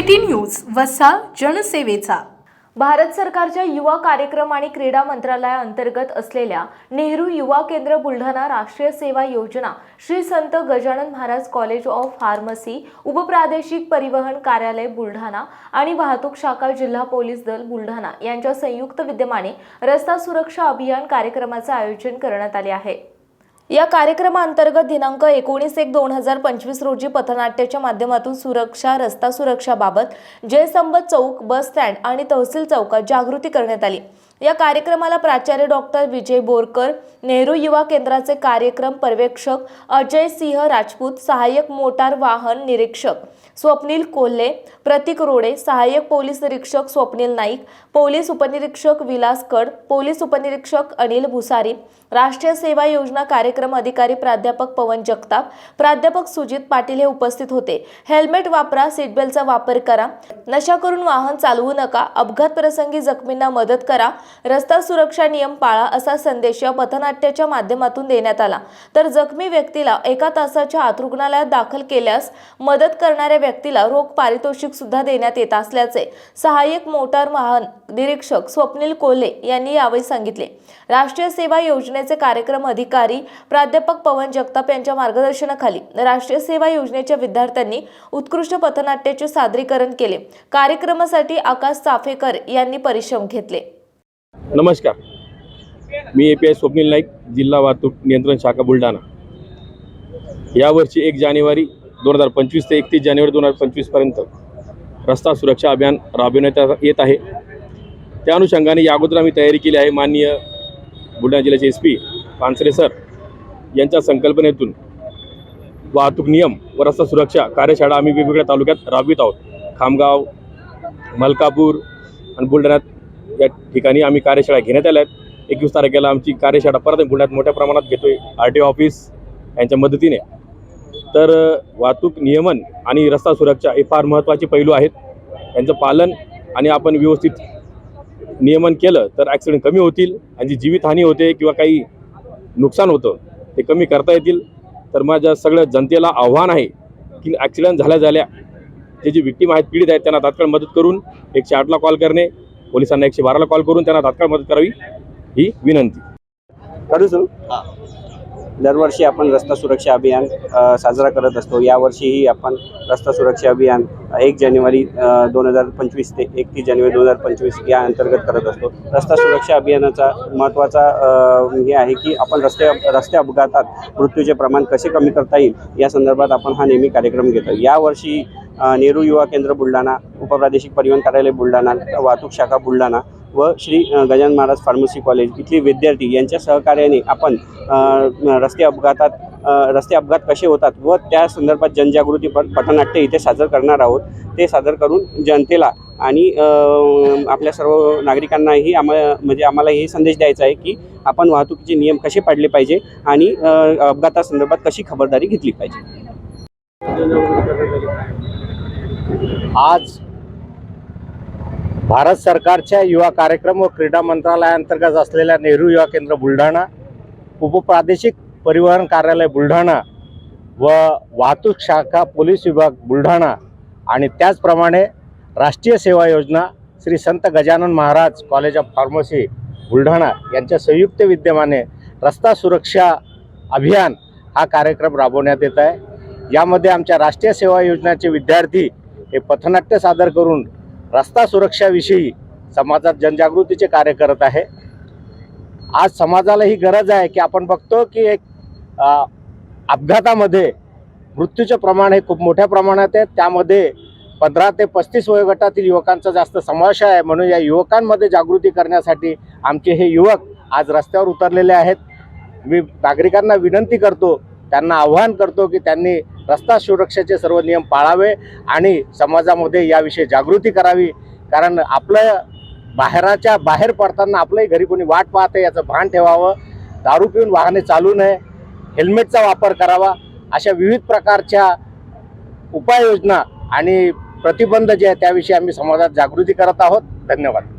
City news वसा जनसेवेचा. भारत सरकारच्या युवा कार्यक्रम आणि क्रीडा मंत्रालयाअंतर्गत असलेल्या नेहरू युवा केंद्र बुलढाणा राष्ट्रीय सेवा योजना Shri Sant Gajanan Maharaj college of pharmacy उपप्रादेशिक परिवहन कार्यालय बुलढाणा आणि वाहतूक शाखा जिल्हा पोलीस दल बुलढाणा यांच्या संयुक्त विद्यमाने रस्ता सुरक्षा अभियान कार्यक्रमाचे आयोजन करण्यात आले आहे. या कार्यक्रमाअंतर्गत दिनांक एकोणीस एक दोन हजार पंचवीस रोजी पथनाट्याच्या माध्यमातून सुरक्षा रस्ता सुरक्षाबाबत जयसंबत चौक बस स्टँड आणि तहसील चौकात जागृती करण्यात आली. या कार्यक्रमाला प्राचार्य डॉक्टर विजय बोरकर नेहरू युवा केंद्राचे कार्यक्रम पर्यवेक्षक अजय सिंह राजपूत सहाय्यक मोटार वाहन निरीक्षक स्वप्नील कोल्हे प्रतीक रोडे सहाय्यक पोलीस निरीक्षक स्वप्नील नाईक पोलीस उपनिरीक्षक विलास कड पोलीस उपनिरीक्षक अनिल भुसारी राष्ट्रीय सेवा योजना कार्यक्रम कार्यक्रम अधिकारी प्राध्यापक पवन जगताप प्राध्यापक सुजित पाटील हे उपस्थित होते. हेल्मेट वापरा सीटबेल्टचा वापर करा. नशा करून वाहन चालवू नका. अपघात प्रसंगी जखमींना मदत करा. रस्ता सुरक्षा नियम पाळा असा संदेश या पथनाट्याच्या माध्यमातून देण्यात आला. तर जखमी व्यक्तीला एका तासाच्या आत रुग्णालयात दाखल केल्यास मदत करणाऱ्या व्यक्तीला रोख पारितोषिक सुद्धा देण्यात येत असल्याचे सहाय्यक मोटार वाहन निरीक्षक स्वप्नील कोल्हे यांनी यावेळी सांगितले. राष्ट्रीय सेवा योजनेचे कार्यक्रम अधिकारी प्राध्यापक पवन जगताप यांच्या मार्गदर्शनाखाली राष्ट्रीय सेवा योजनेच्या विद्यार्थ्यांनी उत्कृष्ट पथनाट्याचे सादरीकरण केले. कार्यक्रमासाठी आकाश चाफेकर यांनी परिश्रम घेतले. नमस्कार. मी A P I Swapnil Naik जिल्हा वाहतूक नियंत्रण शाखा बुलढाणा. यावर्षी एक जानेवारी दोन हजार पंचवीस ते एकतीस जानेवारी दोन हजार पंचवीसपर्यंत रस्ता सुरक्षा अभियान राबविण्यात येत आहे. त्या अनुषंगाने या अगोदर आम्ही तयारी केली आहे माननीय बुलढाणा जिल्ह्याचे एस पी पानसरे सर यांच्या संकल्पनेतून वाहतूक नियम व रस्ता सुरक्षा कार्यशाळा आम्ही वेगवेगळ्या तालुक्यात राबवित आहोत. खामगाव मलकापूर आणि बुलढाण्यात या ठिकाणी आम्ही कार्यशाळा घेण्यात आल्या आहेत. एकवीस तारखेला आमची कार्यशाळा परत बुलढाण्यात मोठ्या प्रमाणात आहे आर टी ऑफिस यांच्या मदतीने. तर वाहतूक नियमन आणि रस्ता सुरक्षा हे फार महत्त्वाचे पैलू आहेत. यांचं पालन आणि आपण व्यवस्थित नियमन केलं तर ॲक्सिडेंट कमी होतील आणि जी जीवितहानी होते किंवा काही नुकसान होतं. ते कमी करता येतील. तर माझ्या सगळ्या जनतेला आव्हान आहे की ॲक्सिडेंट झाल्या झाल्या जे जे विक्टीम आहेत पीडित आहेत त्यांना तात्काळ मदत करून एकशे आठला कॉल करणे पोलिसांना एकशे बाराला कॉल करून त्यांना तात्काळ मदत करावी ही विनंती. करू सर? दरवर्षी आपण रस्ता सुरक्षा अभियान साजरा करत असतो. यावर्षीही आपण रस्ता सुरक्षा अभियान एक जानेवारी दोन हजार पंचवीस ते एकतीस जानेवारी दोन हजार पंचवीस या अंतर्गत करत असतो. रस्ता सुरक्षा अभियानाचा महत्त्वाचा हे आहे की आपण रस्ते रस्ते अपघातात मृत्यूचे प्रमाण कसे कमी करता येईल या संदर्भात आपण हा नेहमी कार्यक्रम घेतो. यावर्षी नेहरू युवा केंद्र बुलढाणा उपप्रादेशिक परिवहन कार्यालय बुलढाणा वाहतूक शाखा बुलढाणा व श्री गजानन महाराज फार्मसी कॉलेज. इथले विद्यार्थी यांच्या सहकार्याने आपण रस्ते अपघातात रस्ते अपघात कसे होतात व त्या संदर्भात जनजागृती पथनाट्य इथे सादर करणार आहोत. ते सादर करून जनतेला आणि आपल्या सर्व नागरिकांनाही आम्हा म्हणजे आम्हाला हे संदेश द्यायचा आहे की आपण वाहतुकीचे नियम कसे पाडले पाहिजे आणि अपघातासंदर्भात कशी खबरदारी घेतली पाहिजे. आज भारत सरकारच्या युवा कार्यक्रम व क्रीडा मंत्रालयाअंतर्गत असलेल्या नेहरू युवा केंद्र बुलढाणा उपप्रादेशिक परिवहन कार्यालय बुलढाणा व वाहतूक शाखा पोलीस विभाग बुलढाणा आणि त्याचप्रमाणे राष्ट्रीय सेवा योजना Shri Sant Gajanan Maharaj college of pharmacy Buldhana यांच्या संयुक्त विद्यमाने रस्ता सुरक्षा अभियान हा कार्यक्रम राबवण्यात येत आहे. यामध्ये आमच्या राष्ट्रीय सेवा योजनेचे विद्यार्थी हे पथनाट्य सादर करून रस्ता सुरक्षाविषयी समाजात जनजागृतीचे कार्य करत आहे. आज समाजाला ही गरज आहे की आपण बघतो की एक अपघातामध्ये मृत्यूचे प्रमाण हे खूप मोठ्या प्रमाणात आहे. त्यामध्ये पंधरा ते पस्तीस वयोगटातील युवकांचा जास्त समावेश आहे. म्हणून या युवकांमध्ये जागृती करण्यासाठी आमचे हे युवक आज रस्त्यावर उतरलेले आहेत. मी नागरिकांना विनंती करतो त्यांना आव्हान करतो की त्यांनी रस्ता सुरक्षेचे सर्व नियम पाळावे आणि समाजामध्ये याविषयी जागृती करावी. कारण आपलं बाहेराच्या बाहेर पडताना आपलंही घरी कोणी वाट पाहते याचं भान ठेवावं. दारू पिऊन वाहने चालू नये. हेल्मेटचा वापर करावा. अशा विविध प्रकारच्या उपाययोजना आणि प्रतिबंध जे आहे त्याविषयी आम्ही समाजात जागृती करत आहोत. धन्यवाद.